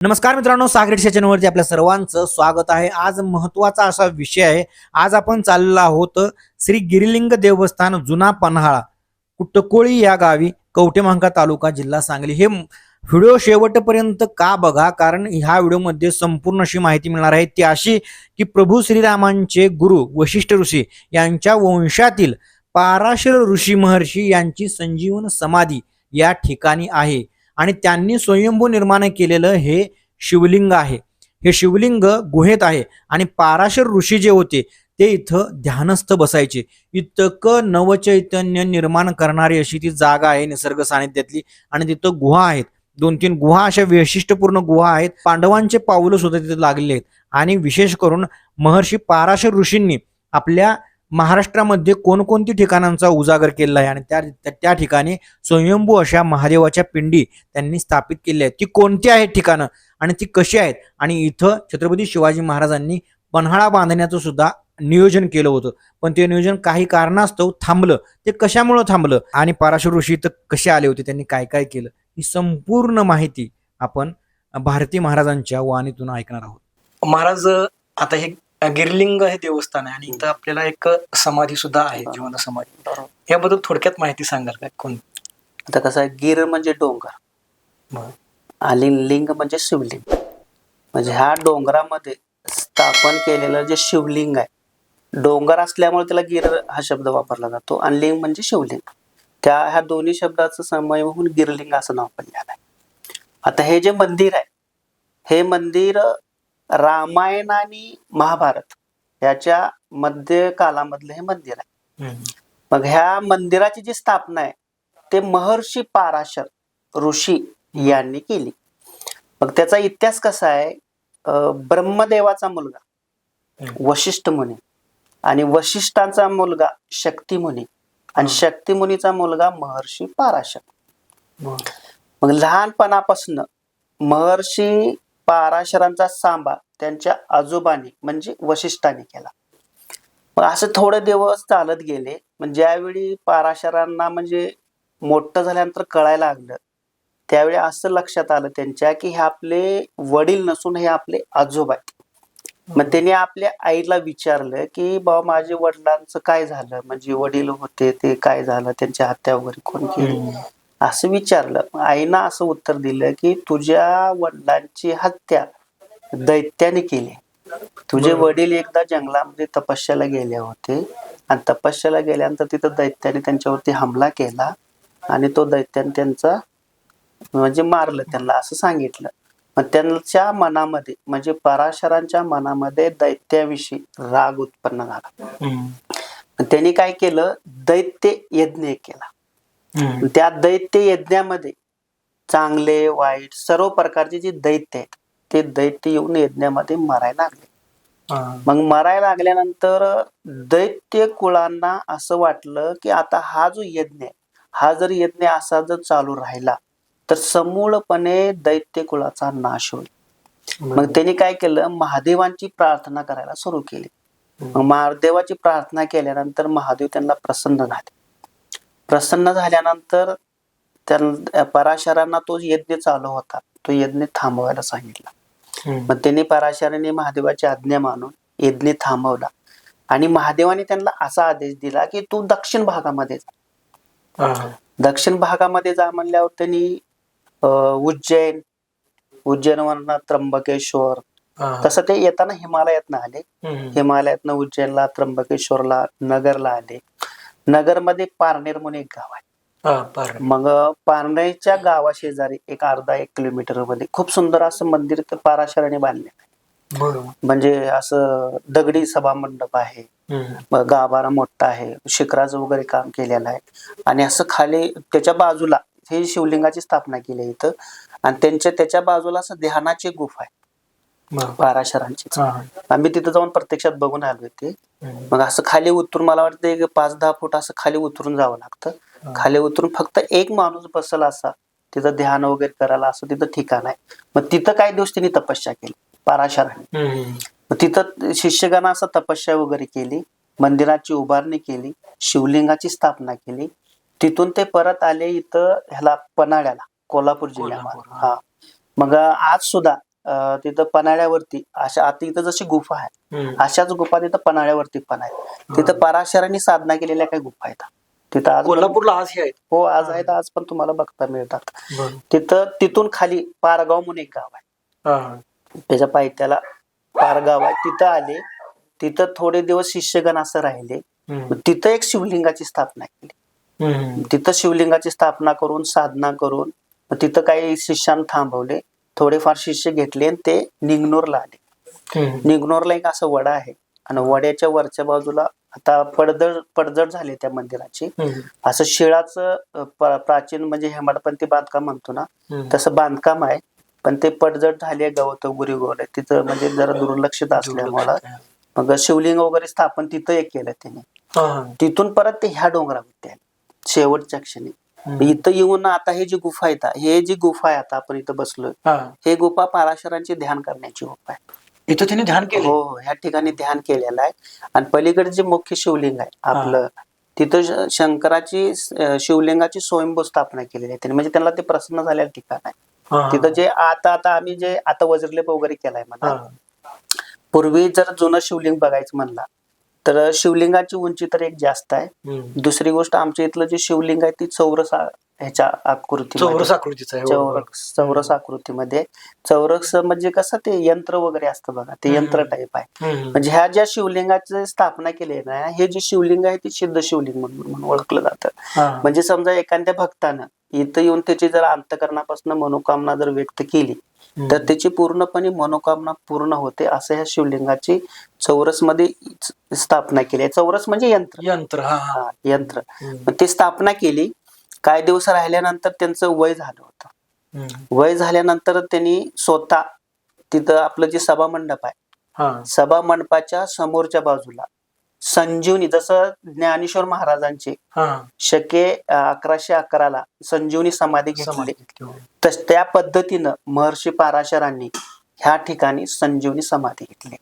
नमस्कार मित्रांनो सागरेट सेशनवरती आपल्या सर्वांचं स्वागत आहे. आज महत्त्वाचा असा विषय आहे. आज आपण चाललेला आहोत श्री गिरिलिंग देवस्थान जुना पन्हाळा कुट्टकोळी या गावी कवटेमहांका तालुका जिल्हा सांगली. हे व्हिडिओ शेवटपर्यंत का बघा कारण ह्या व्हिडिओमध्ये संपूर्ण अशी माहिती मिळणार आहे. ती अशी की प्रभू श्रीरामांचे गुरु वशिष्ठ ऋषी यांच्या वंशातील पाराशर ऋषी महर्षी यांची संजीवन समाधी या ठिकाणी आहे. आणि त्यांनी स्वयंभू निर्माण केलेलं हे शिवलिंग आहे. हे शिवलिंग गुहेत आहे आणि पाराशर ऋषी जे होते ते इथं ध्यानस्थ बसायचे. इतकं नवचैतन्य निर्माण करणारी अशी ती जागा आहे निसर्ग सानिध्यातली आणि तिथं गुहा आहेत. दोन तीन गुहा अशा वैशिष्ट्यपूर्ण गुहा आहेत. पांडवांचे पावलं सुद्धा तिथे लागलेले आहेत. आणि विशेष करून महर्षी पाराशर ऋषींनी आपल्या महाराष्ट्रामध्ये कोणकोणती ठिकाणांचा उजागर केलेला आहे? आणि त्या त्या- ठिकाणी स्वयंभू अशा महादेवाच्या पिंडी त्यांनी स्थापित केल्या आहेत. ती कोणती आहेत ठिकाणं? आणि ती कशी आहेत? आणि इथं छत्रपती शिवाजी महाराजांनी पन्हाळा बांधण्याचं सुद्धा नियोजन केलं होतं. पण ते नियोजन काही कारणास्तव थांबलं. ते कशामुळं थांबलं? आणि पाराशर ऋषी इथं कसे आले होते? त्यांनी काय काय केलं? ही संपूर्ण माहिती आपण भारती महाराजांच्या वाणीतून ऐकणार आहोत. महाराज आता हे गिरलिंग हे देवस्थान आहे आणि इथं आपल्याला एक समाधी सुद्धा आहे जिवंत समाधी याबद्दल थोडक्यात माहिती सांगाल काय कोण आता कसं आहे गिर म्हणजे डोंगर. आणि लिंग म्हणजे शिवलिंग. म्हणजे ह्या डोंगरामध्ये स्थापन केलेलं जे शिवलिंग आहे डोंगर असल्यामुळे त्याला गिर हा शब्द वापरला जातो आणि लिंग म्हणजे शिवलिंग. त्या ह्या दोन्ही शब्दाचं समय होऊन गिरलिंग असं नाव पडलेलं आहे. आता हे जे मंदिर आहे हे मंदिर रामायण आणि महाभारत याच्या मध्य कालामधलं हे मंदिर आहे. मग ह्या मंदिराची जी स्थापना आहे ते महर्षी पाराशर ऋषी यांनी केली. मग त्याचा इतिहास कसा आहे? ब्रह्मदेवाचा मुलगा. वशिष्ठ मुनी आणि वशिष्ठांचा मुलगा शक्ती मुनी आणि हम्म. शक्ती मुनीचा मुलगा महर्षी पाराशर. मग लहानपणापासून महर्षी पाराशरांचा सांबा त्यांच्या आजोबांनी म्हणजे वशिष्ठाने केला. मग असं थोडे दिवस चालत गेले म्हणजे ज्यावेळी पाराशरांना म्हणजे मोठं झाल्यानंतर कळायला लागलं त्यावेळी असं लक्षात आलं त्यांच्या की हे आपले वडील नसून हे आपले आजोबा आहेत. मग त्यांनी आपल्या आईला विचारलं की बाबा माझे वडिलांचं काय झालं? म्हणजे वडील होते ते काय झालं? त्यांची हत्या वगैरे कोण केली असं विचारलं. आईनं असं उत्तर दिलं की तुझ्या वडिलांची हत्या दैत्याने केली. तुझे. वडील एकदा जंगलामध्ये तपस्याला गेले होते. आणि तपस्याला गेल्यानंतर तिथं दैत्याने त्यांच्यावरती हमला केला आणि तो दैत्याने त्यांचा म्हणजे मारलं त्यांना असं सांगितलं. मग त्यांच्या मनामध्ये म्हणजे पराशरांच्या मनामध्ये दैत्याविषयी राग उत्पन्न झाला. त्यांनी काय केलं? दैत्य यज्ञ केला. त्या दैत्य यज्ञामध्ये चांगले वाईट सर्व प्रकारचे जे दैत्य आहेत ते दैत्य येऊन यज्ञामध्ये मरायला लागले. मग मरायला लागल्यानंतर दैत्य कुळांना असं वाटलं की आता हा जो यज्ञ आहे हा जर यज्ञ असा जर चालू राहिला तर समूळपणे दैत्य कुळाचा नाश होईल. मग त्यांनी काय केलं? महादेवांची प्रार्थना करायला सुरू केली. मग महादेवाची प्रार्थना केल्यानंतर महादेव त्यांना प्रसन्न झाले. प्रसन्न झाल्यानंतर त्या पराशरांना तो यज्ञ चालू होता. तो यज्ञ थांबवायला सांगितला. मग त्यांनी पराशरांनी महादेवाची आज्ञा मानून यज्ञ थांबवला. आणि महादेवाने त्यांना असा आदेश दिला की तू दक्षिण भागामध्ये जा. दक्षिण भागामध्ये जा म्हणल्यावर त्यांनी उज्जैन उज्जैनवरनं त्र्यंबकेश्वर तसं ते येताना हिमालयातनं आले. हिमालयातनं उज्जैनला त्र्यंबकेश्वरला नगरला आले. नगरमध्ये पारनेर म्हणून एक गाव आहे. मग पारनेरच्या गावाशेजारी एक अर्धा एक किलोमीटरमध्ये खूप सुंदर असं मंदिर पाराशराने बांधले म्हणजे असं दगडी सभा मंडप आहे. मग गाभारा मोठा आहे. शिखराचं वगैरे काम केलेलं आहे. आणि असं खाली त्याच्या बाजूला हे शिवलिंगाची स्थापना केली इथं. आणि त्यांच्या त्याच्या बाजूला असं ध्यानाची गुफा आहे. पाराशरांची आम्ही तिथं जाऊन प्रत्यक्षात बघून आलो ते. मग असं खाली उतरून मला वाटतं पाच दहा फूट असं खाली उतरून जावं लागतं. खाली उतरून फक्त एक माणूस बसल असा तिथं ध्यान वगैरे करायला असं तिथं ठिकाण आहे. मग तिथं काही दिवस त्यांनी तपस्या केली पाराशरांनी मग तिथं शिष्यगणा असं तपस्या वगैरे केली मंदिराची उभारणी केली शिवलिंगाची स्थापना केली. तिथून ते परत आले इथं ह्याला पन्हाळ्याला कोल्हापूर जिल्ह्यामध्ये. हा. मग आज सुद्धा अं, तिथं पन्हाळ्यावरती अशा आता इथं जशी गुफा आहे हम्म. अशाच गुफा तिथं पन्हाळ्यावरती पण आहेत तिथं पराशरांनी साधना केलेल्या काही गुफा आहेत तिथं आज कोल्हापूरला आज हे आहेत हो आज आहेत आज पण तुम्हाला बघता मिळतात. तिथं तिथून खाली पारगाव म्हणून एक गाव आहे हा. त्याच्या पायथ्याला पारगाव आहे तिथं आले तिथं थोडे दिवस शिष्यगण असं राहिले हम्म. तिथं एक शिवलिंगाची स्थापना केली हम्म. तिथं शिवलिंगाची स्थापना करून साधना करून मग तिथं काही शिष्यां थांबवले थोडेफार शिष्य घेतले आणि ते निगनूरला आले. निगनूरला एक असं वडा आहे आणि वड्याच्या वरच्या बाजूला आता पडझड पडझड झाली त्या मंदिराची. असं शिळाचं प्राचीन म्हणजे हेमाडपंथी बांधकाम म्हणतो ना. तसं बांधकाम आहे पण ते पडझड झाले गवत गुरी गोड तिथं म्हणजे जरा दुर्लक्षित असल्यामुळं मग शिवलिंग वगैरे स्थापन तिथं एक केलं त्याने. तिथून परत ते ह्या डोंगरावरती आले शेवटच्या क्षणी. इथं येऊन आता हे जी गुफा आता- हे जी गुफा आहे आता आपण इथं बसलोय हा. गुफा पाराशरांची ध्यान करण्याची गुफा आहे. इथं त्यांनी ध्यान केलं हो हो ह्या ठिकाणी ध्यान केलेलं आहे. आणि पलीकडे जे मुख्य शिवलिंग आहे आपलं तिथं शंकराची शिवलिंगाची स्वयंभू स्थापना केलेली आहे त्यांनी म्हणजे त्यांना ते प्रसन्न झालेलं ठिकाण आहे. तिथं जे आता आता आम्ही जे आता वज्रलेप वगैरे केलाय म्हणा. पूर्वी जर जुनं शिवलिंग बघायचं म्हणला तर शिवलिंगाची उंची तर एक जास्त आहे. दुसरी गोष्ट आमच्या इथलं जे शिवलिंग आहे ती चौरस ह्याच्या आकृती चौरस आकृतीचा आहे हो. चौरस चौरस आकृतीमध्ये चौरस म्हणजे कसं ते यंत्र वगैरे असतं बघा ते यंत्र. टाईप आहे. म्हणजे ह्या ज्या शिवलिंगाची स्थापना केली आहे ना हे जे शिवलिंग आहे ते सिद्ध शिवलिंग म्हणून ओळखलं जातं. म्हणजे समजा एखाद्या भक्तानं इथं येऊन त्याची जर अंतकरणापासून मनोकामना जर व्यक्त केली तर त्याची पूर्णपणे मनोकामना पूर्ण होते असं ह्या शिवलिंगाची चौरसमध्ये स्थापना केली. चौरस म्हणजे यंत्र. यंत्र हा यंत्र. ते स्थापना केली. काही दिवस राहिल्यानंतर त्यांचं वय झालं होतं. वय झाल्यानंतर त्यांनी स्वतः तिथं आपलं जे सभा मंडप आहे. सभा मंडपाच्या समोरच्या बाजूला संजीवनी जसं ज्ञानेश्वर महाराजांचे हा. शके अकराशे अकराला संजीवनी समाधी घेतली हो. तस त्या पद्धतीनं महर्षी पाराशरांनी ह्या ठिकाणी संजीवनी समाधी घेतली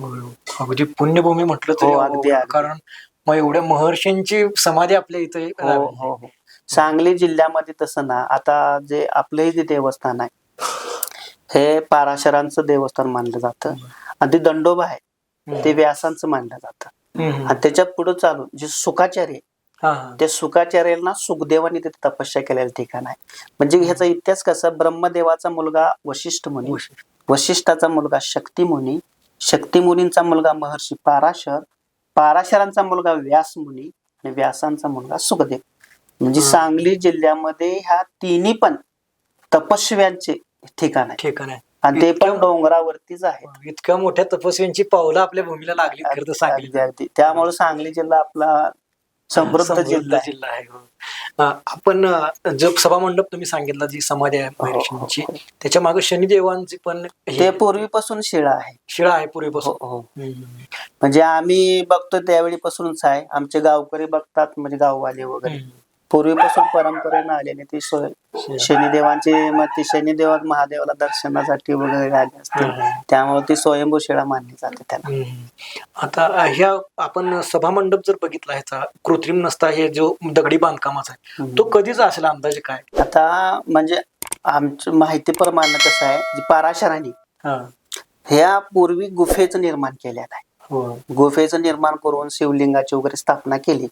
हो. अगदी पुण्यभूमी म्हटलं तरी हो, अगदी. कारण मग एवढ्या महर्षींची समाधी आपल्या इथे सांगली जिल्ह्यामध्ये तसं ना आता जे आपलं हे जे देवस्थान आहे हे पाराशरांचं देवस्थान मानलं जातं आणि ते दंडोबा आहे ते व्यासांचं मानलं जातं. आणि त्याच्या पुढे चालून जे सुखाचार्य. त्या सुखाचार्याला सुखदेवानी तिथे तपस्या केलेलं ठिकाण आहे. म्हणजे ह्याचा इतिहास कसा ब्रह्मदेवाचा मुलगा वशिष्ठ मुनी वशिष्ठाचा मुलगा शक्ती मुनी शक्ती मुनींचा मुलगा महर्षी पाराशर पाराशरांचा मुलगा व्यास मुनी आणि व्यासांचा मुलगा सुखदेव. म्हणजे. सांगली जिल्ह्यामध्ये ह्या तिन्ही पण तपस्व्यांचे ठिकाण आहे ठिकाण आहे आणि ते पण डोंगरावरतीच आहे इतक्या मोठ्या तपस्वींची पावलं आपल्या भूमीला लागली खरं तर सांगली. अगदी त्यामुळे सांगली जिल्हा आपला समृद्ध जिल्हा आहे. जिल्हा आहे हो. आपण जो सभा मंडप तुम्ही सांगितला जी समाधी आहे हो, हो. त्याच्यामागे शनिदेवांची पण हे ते पूर्वीपासून शिळा आहे. शिळा आहे पूर्वीपासून. म्हणजे आम्ही बघतो त्यावेळीपासूनच आहे. आमचे गावकरी बघतात म्हणजे गाववाले वगैरे. पूर्वीपासून परंपरेनं आलेले ती सोय शनिदेवांचे मग ती शनिदेवा महादेवाला दर्शनासाठी वगैरे आले हम्म. त्यामुळे ती स्वयंभू शिळा मानली जाते त्याला. आता ह्या आपण सभा मंडप जर बघितला ह्याचा कृत्रिम नसता हे जो दगडी बांधकामाचा आहे. तो कधीचा असेल अंदाजे काय आता म्हणजे आमच्या माहितीप्रमाणे कसं आहे पाराशरांनी हा. ह्या पूर्वी गुफेचं निर्माण केलेलं आहे. गुफेचं निर्माण करून शिवलिंगाची वगैरे स्थापना केली.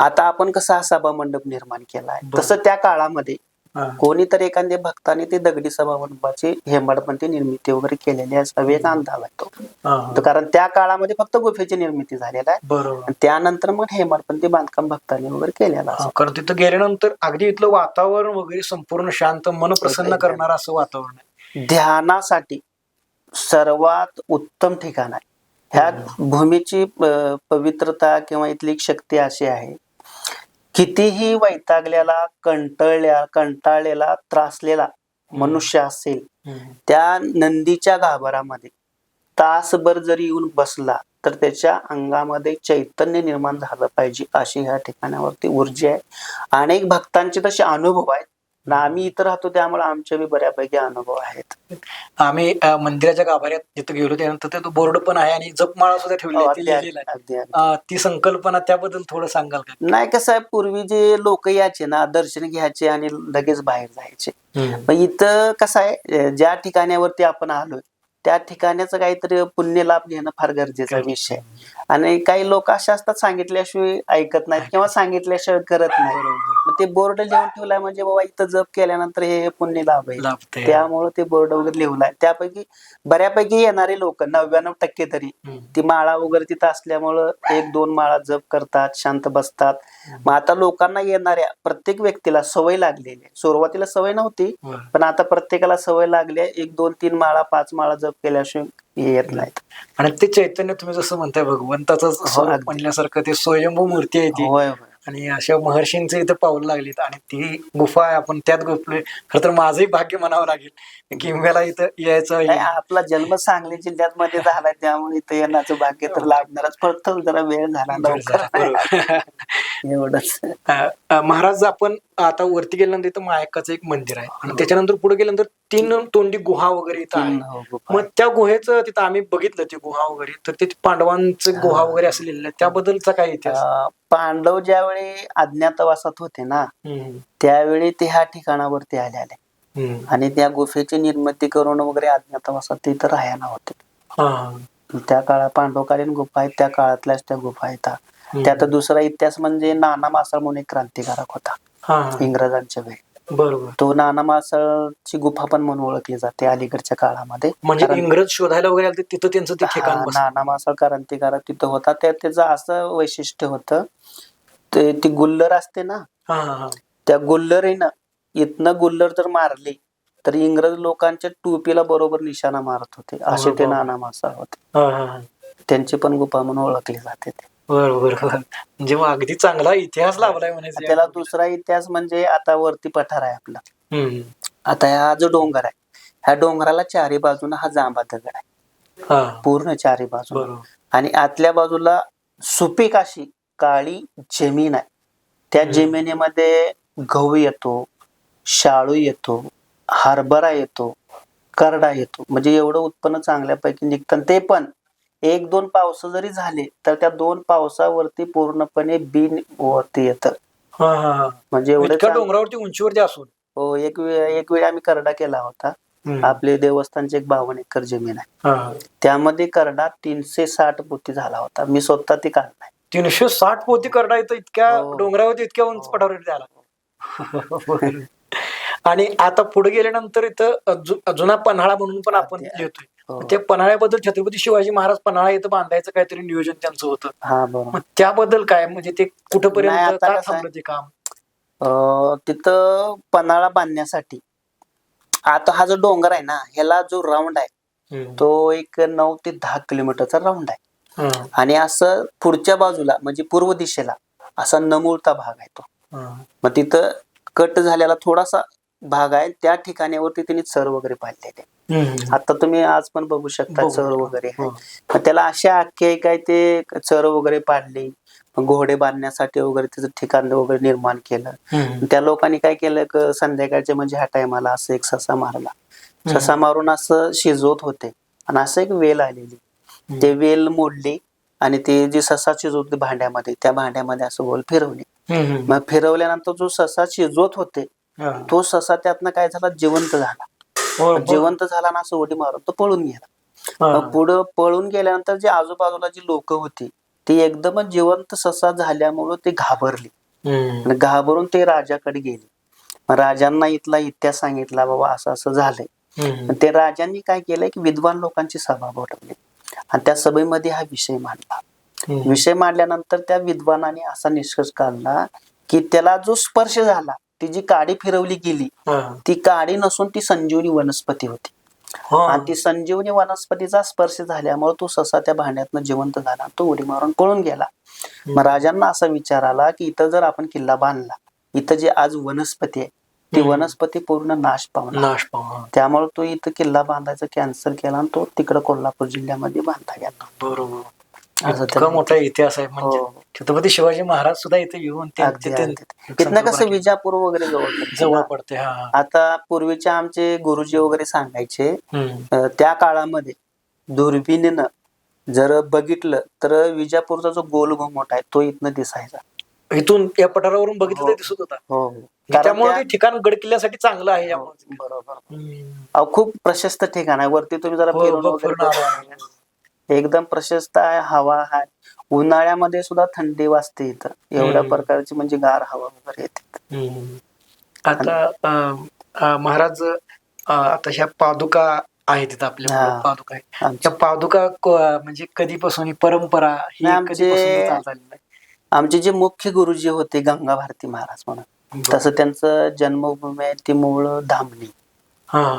आता आपण कसा हा सभा मंडप निर्माण केला आहे बरं. तसं त्या काळामध्ये हा. कोणीतरी एखाद्या भक्ताने ते दगडी सभा मंडपाची हेमाडपंथी निर्मिती वगैरे केलेली असावी एक अंदाज आहे तो हा. तर कारण त्या काळामध्ये फक्त गुफेची निर्मिती झालेला आहे त्यानंतर मग हेमाडपंथी बांधकाम भक्तांनी वगैरे केलेलं हा, कारण तिथं गेल्यानंतर अगदी इथलं वातावरण वगैरे संपूर्ण शांत मन प्रसन्न. करणार असं वातावरण आहे ध्यानासाठी सर्वात उत्तम ठिकाण आहे ह्या भूमीची पवित्रता किंवा इथली शक्ती अशी आहे. कितीही वैतागलेला कंटाळल्या कंटाळलेला त्रासलेला मनुष्य असेल त्या नंदीच्या गाभारामध्ये तासभर जरी येऊन बसला तर त्याच्या अंगामध्ये चैतन्य निर्माण झालं पाहिजे अशी ह्या ठिकाणावरती ऊर्जा आहे. अनेक भक्तांचे तसे अनुभव आहेत. आणि आम्ही इथं राहतो त्यामुळे आमचे बी बऱ्यापैकी अनुभव आहेत. आम्ही अं, मंदिराच्या गाभाऱ्यात जिथं गेलो त्यानंतर ते तो बोर्ड पण आहे आणि जपमाळा सुद्धा ठेवली आहे, ते अगदी लिहिलेलं आहे. अगदी अगदी. अं, ती संकल्पना त्याबद्दल थोडं सांगाल का? नाही कसं आहे पूर्वी जे लोक यायचे ना दर्शन घ्यायचे आणि लगेच बाहेर जायचे. पण इथं कसं आहे अं, ज्या ठिकाणावरती आपण आलोय त्या ठिकाणाचं काहीतरी पुण्य लाभ घेणं फार गरजेचा. विषय आहे. आणि काही लोक असे असतात सांगितल्याशिवाय ऐकत नाहीत किंवा सांगितल्याशिवाय करत नाही मग ते बोर्ड लिहून ठेवलाय म्हणजे बाबा इथं जप केल्यानंतर हे पुण्य लाभ आहे. त्यामुळे ते बोर्ड वगैरे लिहलाय. त्यापैकी बऱ्यापैकी येणारे लोक नव्याण्णव टक्के तरी ती माळा वगैरे तिथं असल्यामुळं एक दोन माळा जप करतात शांत बसतात. मग आता लोकांना येणाऱ्या प्रत्येक व्यक्तीला सवय लागलेली आहे. सुरुवातीला सवय नव्हती पण आता प्रत्येकाला सवय लागली आहे. एक दोन तीन माळा पाच माळा जप केल्याशिवाय येत नाहीत आणि ते चैतन्य तुम्ही जसं म्हणताय भगवंताचं स्वरूप अगदी. म्हणल्यासारखं ते स्वयंभू मूर्ती आहे ती. आणि अशा महर्षींचे इथं पाऊल लागलीत आणि ती गुफा आहे आपण त्यात गुफलोय. खरं तर माझंही भाग्य म्हणावं लागेल. किंब्याला इथं यायचं आपला जन्म सांगली जिल्ह्यात मध्ये झालाय त्यामुळे इथं येण्याचं भाग्य तर लाभणारच. फक्त जरा वेळ झाला. एवढंच. अं, महाराज आपण आता वरती गेल्यानंतर इथं मायकाचं एक मंदिर आहे. आणि त्याच्यानंतर पुढे गेल्यानंतर तीन तोंडी गुहा वगैरे इथं आहे. हो, गुफा. मग त्या गुहेचं तिथं आम्ही बघितलं ते गुहा वगैरे. तर ते पांडवांचं गुहा वगैरे असं लिहिलेलं आहे. त्याबद्दलचा काय इतिहास? अं, पांडव ज्यावेळी अज्ञातवासात होते ना हम्म, त्यावेळी ते ह्या ठिकाणावरती आले आले हम्म. आणि त्या गुफेची निर्मिती करून वगैरे अज्ञातवासात ते इथं राहायला होते. हा. त्या काळात पांडवकालीन गुफा आहेत त्या काळातल्याच त्या गुफा आहेत. त्यात दुसरा इतिहास म्हणजे नाना मासाळ म्हणून एक क्रांतिकारक होता. इंग्रजांच्या वेळी बरोबर तो नाना मासाळची गुफा पण म्हणून ओळखली जाते अलीकडच्या काळामध्ये म्हणजे इंग्रज शोधायला वगैरे आले तिथं त्यांचं ते ठिकाण. नाना मासाळ क्रांतिकारक तिथं होता त्या त्याचं असं वैशिष्ट्य होतं ते ती गुल्लर असते ना. त्या गुल्लरीनं इथनं गुल्लर जर मारली तर इंग्रज लोकांच्या टोपीला बरोबर निशाणा मारत होते असे ते. नाना मासाळ होते. त्यांची पण गुफा म्हणून ओळखली जाते ते. बरोबर म्हणजे मग अगदी चांगला इतिहास लाभलाय म्हणायचं त्याला दुसरा इतिहास म्हणजे आता वरती पठार आहे आपला. आता हा जो डोंगर आहे ह्या डोंगराला चारी बाजूने हा जांबा दगड आहे. पूर्ण चारी बाजू आणि आतल्या बाजूला सुपीक अशी काळी जमीन आहे. त्या. जमिनीमध्ये गहू येतो शाळू येतो हरभरा येतो करडा येतो. म्हणजे एवढं उत्पन्न चांगल्यापैकी निघतं. ते पण एक दोन पावस जरी झाले तर त्या दोन पावसावरती पूर्णपणे बी वरती येतं म्हणजे एवढं डोंगरावरती उंचीवरती असून हो एक वेळ एक वेळ आम्ही करडा केला होता. आपले देवस्थानची एक बावन्न एकर जमीन आहे. त्यामध्ये करडा तीनशे साठ पोती झाला होता मी स्वतः ती काढलाय तीनशे साठ पोती करडा इथं इतक्या हो. डोंगरावरती इतक्या उंच हो. पठारावरती झाला आणि आता पुढे गेल्यानंतर इथं जुना पन्हाळा म्हणून पण आपण अगदी. हो. त्या पन्हाळ्याबद्दल छत्रपती शिवाजी महाराज पन्हाळा इथं बांधायचं काहीतरी नियोजन त्यांचं होतं हा बरोबर मग त्याबद्दल काय म्हणजे ते नाही, कुठपर्यंत आता का कसं आहे? थांबलं ते काम अं, तिथं पन्हाळा बांधण्यासाठी आता हा जो डोंगर आहे ना ह्याला जो राऊंड आहे. तो एक नऊ ते दहा किलोमीटरचा राऊंड आहे हा, आणि असं पुढच्या बाजूला म्हणजे पूर्व दिशेला असा नमुळता भाग आहे तो हा. मग तिथं कट झालेला थोडासा भाग आहे त्या ठिकाणावरती त्यांनी चर वगैरे पाडलेले हम्म. आता तुम्ही आज पण बघू शकता. चर वगैरे हो. त्याला अशा आख्यायिका काय ते चर वगैरे पाडली घोडे बांधण्यासाठी वगैरे त्याचं ठिकाण वगैरे निर्माण केलं. त्या लोकांनी काय केलं क संध्याकाळच्या म्हणजे ह्या टायमाला असं एक ससा मारला ससा मारून असं शिजवत होते आणि असं एक वेल आलेली ते वेल मोडली आणि ते जे ससा शिजवत भांड्यामध्ये त्या भांड्यामध्ये असं गोल फिरवली. मग फिरवल्यानंतर जो ससा शिजवत होते. तो ससा त्यातनं काय झाला? जिवंत झाला. हो, हो. जिवंत झाला ना असं उडी मारून तो पळून गेला. पुढं पळून गेल्यानंतर जे आजूबाजूला जी लोक होती ती एकदमच जिवंत ससा झाल्यामुळं ते घाबरली. घाबरून ते राजाकडे गेले. राजांना इथला इतिहास सांगितला बाबा असं असं झालंय. ते राजांनी काय केलंय की विद्वान लोकांची सभा बोलवली. आणि त्या सभेमध्ये हा विषय मांडला. विषय मांडल्यानंतर त्या विद्वानाने असा निष्कर्ष काढला की त्याला जो स्पर्श झाला ती जी काडी फिरवली गेली. ती काडी नसून ती संजीवनी वनस्पती होती हा. आणि ती संजीवनी वनस्पतीचा स्पर्श झाल्यामुळे तो ससा त्या भांड्यातनं जिवंत झाला तो उडी मारून पळून गेला मग राजांना असा विचार आला की इथं जर आपण किल्ला बांधला इथं जे आज वनस्पती आहे ती. वनस्पती पूर्ण नाश पावणार नाश पाव हा. त्यामुळे तो इथं किल्ला बांधायचा कॅन्सल केला आणि तो तिकडं कोल्हापूर जिल्ह्यामध्ये बांधला गेला बरोबर असं इतका मोठा इतिहास आहे म्हणजे हो. छत्रपती शिवाजी महाराज सुद्धा इथे येऊन ते- अगदी, तिथे अगदी. तिथनं कसं विजापूर वगैरे जवळ पडतं जवळ. पडते हा हा. आता पूर्वीचे आमचे गुरुजी वगैरे सांगायचे हम्म. अं, त्या काळामध्ये दुर्बिणीनं जर बघितलं तर विजापूरचा जो गोल घुमट आहे तो इथनं दिसायचा इथून या पठारावरून बघितलं हो. दिसत होता हो कारण त्यामुळे ते ठिकाण गड किल्ल्यासाठी चांगलं आहे यामुळे बरोबर हम्म. अहो, खूप प्रशस्त ठिकाण आहे वरती तुम्ही जरा हो, फिरून बघ, वगैरे फिरून आलो बघा. एकदम प्रशस्त आहे हवा आहे उन्हाळ्यामध्ये सुद्धा थंडी वाजते इथं एवढ्या. प्रकारची म्हणजे गार हवा वगैरे येते. आता महाराज आता ह्या पादुका आहेत तिथं आपल्या. पादुका आहेत आमच्या त्या पादुका म्हणजे कधीपासून ही परंपरा ही आमचे-? आमचे जे मुख्य गुरुजी होते गंगा भारती महाराज म्हणून. तसं त्यांचं जन्मभूमी आहे ती मूळ धामणी.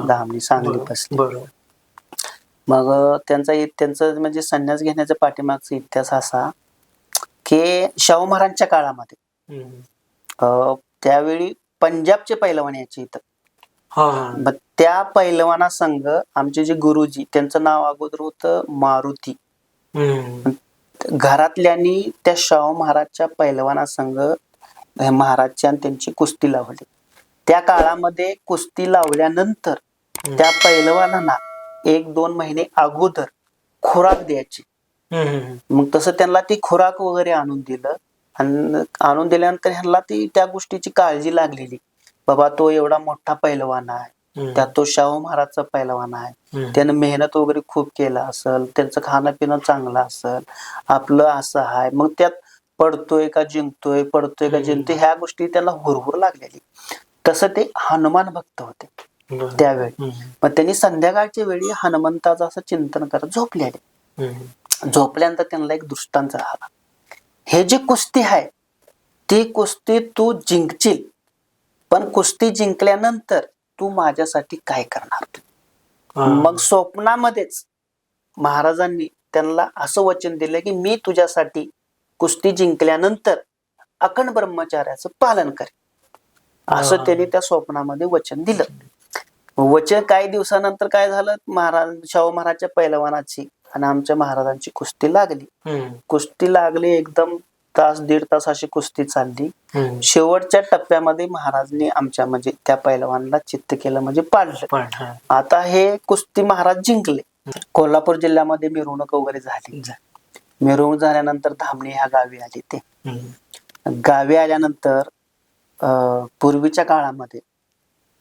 धामणी सांगली बसली बरोबर मग त्यांचा त्यांचं म्हणजे संन्यास घेण्याच्या पाठीमागचा इतिहास असा की शाहू महाराजांच्या काळामध्ये. त्यावेळी पंजाबचे पैलवान यायचे इथं. मग त्या पैलवाना संघ आमचे जे गुरुजी त्यांचं नाव अगोदर होतं मारुती. घरातल्यांनी त्या शाहू महाराजच्या पैलवाना संघ महाराजची आणि त्यांची कुस्ती लावली. त्या काळामध्ये कुस्ती लावल्यानंतर त्या पैलवानांना एक दोन महिने अगोदर खुराक द्यायची. मग तसं त्यांना ती खुराक वगैरे आणून दिलं आणि आणून दिल्यानंतर ह्यांना ती त्या गोष्टीची काळजी लागलेली बाबा तो एवढा मोठा पैलवान आहे. त्यात तो शाहू महाराजचा पैलवान आहे. त्यानं मेहनत वगैरे खूप केला असेल त्यांचं खाणं पिणं चांगलं असेल आपलं असं आहे मग त्यात पडतोय का जिंकतोय पडतोय का. जिंकतोय ह्या गोष्टी त्यांना हुरहुर लागलेली तसं ते हनुमान भक्त होते. त्यावेळी. मग त्यांनी संध्याकाळच्या वेळी हनुमंताचं असं चिंतन करत झोपलेले. झोपल्यानंतर त्यांना एक दृष्टांत झाला हे जी कुस्ती आहे ती कुस्ती तू जिंकशील पण कुस्ती जिंकल्यानंतर तू माझ्यासाठी काय करणार. मग स्वप्नामध्येच महाराजांनी त्यांना असं वचन दिलं की मी तुझ्यासाठी कुस्ती जिंकल्यानंतर अखंड ब्रह्मचार्याचं पालन करेन असं. त्यांनी त्या स्वप्नामध्ये वचन दिलं वचन काही दिवसानंतर काय झालं महाराज शाहू महाराजच्या पैलवानाची आणि आमच्या महाराजांची कुस्ती लागली. कुस्ती लागली एकदम तास दीड तास अशी कुस्ती चालली. शेवटच्या टप्प्यामध्ये महाराजने आमच्या म्हणजे त्या पैलवानला चित्त केलं म्हणजे पाडलं. आता हे कुस्ती महाराज जिंकले कोल्हापूर जिल्ह्यामध्ये मिरवणूक वगैरे झाली. मिरवणूक झाल्यानंतर धामणी ह्या गावी आली ते. गावी आल्यानंतर पूर्वीच्या काळामध्ये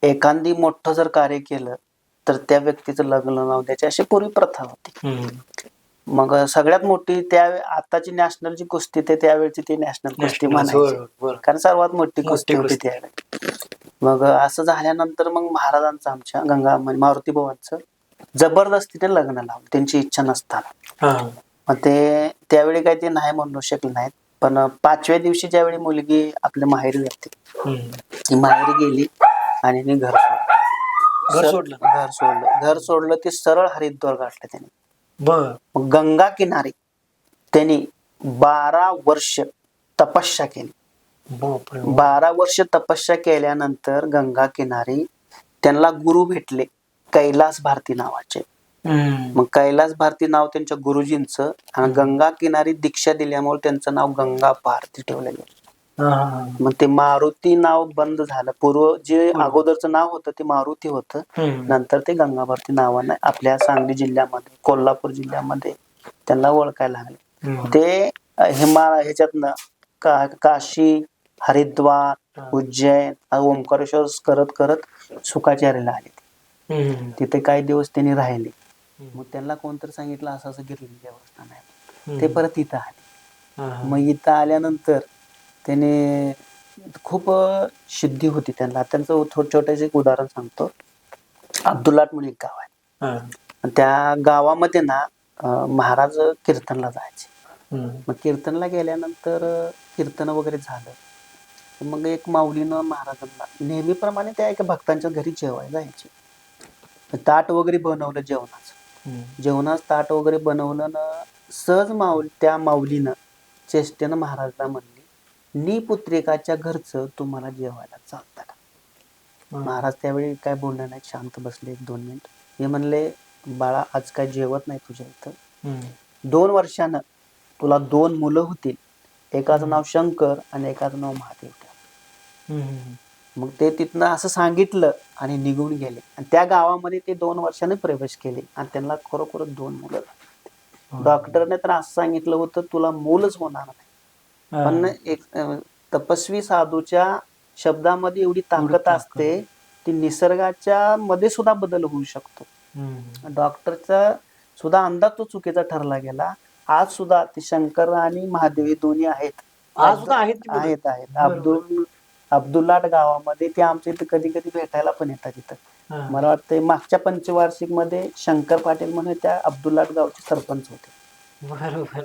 एखादी मोठं जर कार्य केलं तर त्या व्यक्तीचं लग्न लावून द्यायची अशी पूर्वी प्रथा होती. मग सगळ्यात मोठी त्या आताची नॅशनल जी कुस्ती ते त्यावेळची ती नॅशनल कुस्ती म्हणायची. कारण सर्वात मोठी कुस्ती होती. त्यावेळी मग असं झाल्यानंतर मग महाराजांचं आमच्या गंगा म्हणजे मारुती भवांचं जबरदस्तीने लग्न लावलं त्यांची इच्छा नसताना. मग ते त्यावेळी काही ते नाही म्हणू शकले नाहीत पण पाचव्या दिवशी ज्यावेळी मुलगी आपल्या माहेरी जाते. ती माहेरी गेली आणि घर सोडलं. घर सोडलं? घर सोडलं. घर सोडलं ते सरळ हरिद्वार गाठलं त्याने. बर. मग गंगा किनारी त्यांनी बारा वर्ष तपस्या केली. बापरे. बारा वर्ष तपस्या केल्यानंतर गंगा किनारी त्यांना गुरु भेटले कैलास भारती नावाचे. हम्म. मग कैलास भारती नाव त्यांच्या गुरुजींचं आणि गंगा किनारी दीक्षा दिल्यामुळे त्यांचं नाव गंगा भारती ठेवलं गेलं हा, हा, हा. मग ते मारुती नाव बंद झालं पूर्व जे अगोदरचं नाव होतं ते मारुती होतं हम्म. नंतर ते गंगा भारती नावानं आपल्या सांगली जिल्ह्यामध्ये कोल्हापूर जिल्ह्यामध्ये त्यांना ओळखायला लागले हम्म. ते हिमा ह्याच्यातनं का काशी हरिद्वार हा. उज्जैन ओंकारेश्वर करत करत सुखाचार्याला आले हम्म. तिथे काही दिवस त्यांनी राहिले. मग त्यांना कोणतरी सांगितलं असं असं गिरली देवस्थान आहे. ते परत इथं आले हा, हा. मग इथं आल्यानंतर त्याने खूप सिद्धी होती त्यांना. त्यांचं थोडं छोटंसं एक उदाहरण सांगतो. अब्दुल्लाट म्हणून एक गाव आहे. हा. त्या गावामध्ये ना महाराज कीर्तनला जायचे. मग कीर्तनला गेल्यानंतर कीर्तन वगैरे झालं. मग एक माऊलीनं महाराजांना नेहमीप्रमाणे त्या एका भक्तांच्या घरी जेवायला जायचे. ताट वगैरे बनवलं जेवणाचं. जेवणाच ताट वगैरे बनवलं ना सहज माऊल त्या माऊलीनं चेष्टेनं महाराजला म्हणली नी पुत्रिकाच्या घरचं तुम्हाला जेवायला चालतं का? महाराज त्यावेळी काय बोलले नाही शांत बसले एक दोन मिनिट. हे म्हणले बाळा आज काय जेवत नाही तुझ्या इथं. दोन वर्षानं तुला दोन मुलं होतील. एकाचं नाव शंकर आणि एकाचं नाव महादेव मग ते तिथनं असं सांगितलं आणि निघून गेले. आणि त्या गावामध्ये ते दोन वर्षाने प्रवेश केले आणि त्यांना खरोखर दोन मुलं. डॉक्टरने तर असं सांगितलं होतं तुला मूलच होणार नाही. पण एक अं, तपस्वी साधूच्या शब्दामध्ये एवढी ताकद ताकद. असते ती निसर्गाच्या मध्ये सुद्धा बदल होऊ शकतो डॉक्टरचा सुद्धा अंदाज तो चुकीचा ठरला गेला आज सुद्धा ते शंकर आणि महादेव हे दोन्ही आहेत आज सुद्धा आहेत? आहेत आहेत बरोबर. अब्दुल अब्दुल्लाट गावामध्ये ते आमच्या इथे कधी कधी भेटायला पण येतात इथं हा. मला वाटतं मागच्या पंचवार्षिकमध्ये शंकर पाटील म्हणून त्या अब्दुल्लाट गावचे सरपंच होते बरोबर.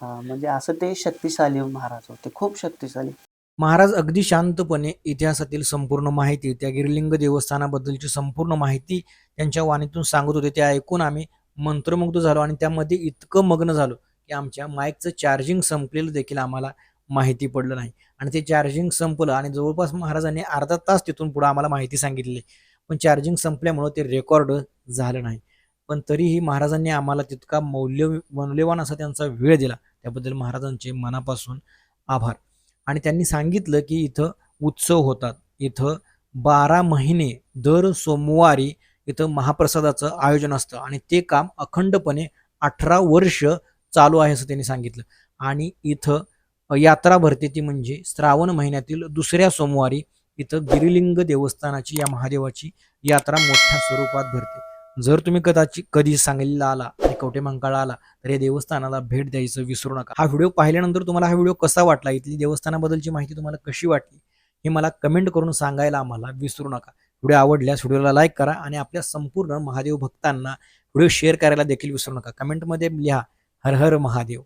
हा म्हणजे असं ते शक्तिशाली महाराज होते खूप शक्तिशाली. महाराज अगदी शांतपणे इतिहासातील संपूर्ण माहिती त्या गिरलिंग देवस्थानाबद्दलची संपूर्ण माहिती त्यांच्या वाणीतून सांगत होते. ते ऐकून आम्ही मंत्रमुग्ध झालो आणि त्यामध्ये इतकं मग्न झालो की आमच्या माईकचं चार्जिंग संपलेलं देखील आम्हाला माहिती पडलं नाही. आणि ते चार्जिंग संपलं आणि जवळपास महाराजांनी अर्धा तास तिथून पुढे आम्हाला माहिती सांगितली. पण चार्जिंग संपल्यामुळं ते रेकॉर्ड झालं नाही. पण तरीही महाराजांनी आम्हाला तितका मौल्य मौल्यवान असा त्यांचा वेळ दिला. त्याबद्दल महाराजांचे मनापासून आभार. आणि त्यांनी सांगितलं की इथं उत्सव होतात. इथं बारा महिने दर सोमवारी इथं महाप्रसादाचं आयोजन असतं. आणि ते काम अखंडपणे अठरा वर्ष चालू आहे असं त्यांनी सांगितलं. आणि इथं यात्रा भरते ती म्हणजे श्रावण महिन्यातील दुसऱ्या सोमवारी इथं गिरिलिंग देवस्थानाची या महादेवाची यात्रा मोठ्या स्वरूपात भरते. जर तुम्ही कदाचित कधी सांगलीला आला कवटे मंकाळा आला तर या देवस्थानाला भेट द्यायचं विसरू नका. हा व्हिडिओ पाहिल्यानंतर तुम्हाला हा व्हिडिओ कसा वाटला इथली देवस्थानाबद्दलची माहिती तुम्हाला कशी वाटली हे मला कमेंट करून सांगायला आम्हाला विसरू नका. व्हिडिओ आवडल्यास व्हिडिओला लाईक करा आणि आपल्या संपूर्ण महादेव भक्तांना व्हिडिओ शेअर करायला देखील विसरू नका. कमेंटमध्ये लिहा हर हर महादेव.